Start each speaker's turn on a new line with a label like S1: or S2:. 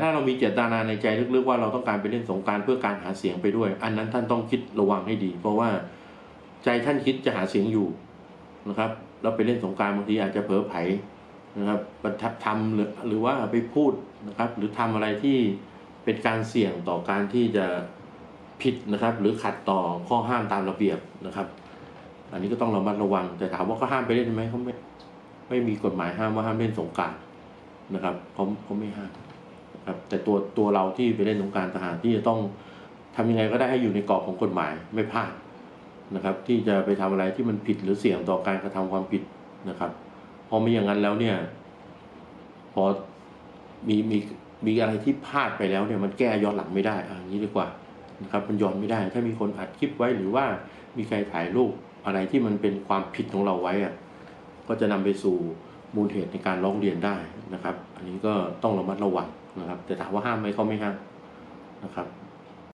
S1: ถ้าเรามีเจตนาในใจลึกๆว่าเราต้องการไปเล่นสงการเพื่อการหาเสียงไปด้วย อันนั้นท่านต้องคิดระวังให้ดี เพราะว่าใจท่านคิดจะหาเสียงอยู่นะครับแล้วไปเล่นสงการบางทีอาจจะเผลอไผนะครับประทับทำหรือหรือว่าไปพูดนะครับ หรือทำอะไรที่เป็นการเสี่ยงต่อการที่จะผิดนะครับ หรือขัดต่อข้อห้ามตามระเบียบนะครับ อันนี้ก็ต้องระมัดระวัง แต่ถามว่าเขาห้ามไปเล่นไหมเขาไม่ไม่มีกฎหมายห้ามว่าห้ามเล่นสงการนะครับเขาเขาไม่ห้าม ครับแต่ตัวตัวเราที่ไปเล่นสงการทหารที่จะต้องทำยังไงก็ได้ให้อยู่ในกรอบของกฎหมายไม่พลาดนะครับ ที่จะไปทำอะไรที่มันผิดหรือเสี่ยงต่อการกระทำความผิดนะครับพอไม่อย่างนั้นแล้วเนี่ย พอมีมีมีอะไรที่พลาดไปแล้วเนี่ยมันแก้ย้อนหลังไม่ได้อะอย่างนี้ดีกว่านะครับ มันย้อนไม่ได้ ถ้ามีคนอัดคลิปไว้หรือว่ามีใครถ่ายรูปอะไรที่มันเป็นความผิดของเราไว้อะก็จะนำไปสู่ มูลเหตุในการร้องเรียนได้นะครับ อันนี้ก็ต้องระมัดระวังนะครับ แต่ถามว่าห้ามไหมเขาไม่ห้ามนะครับ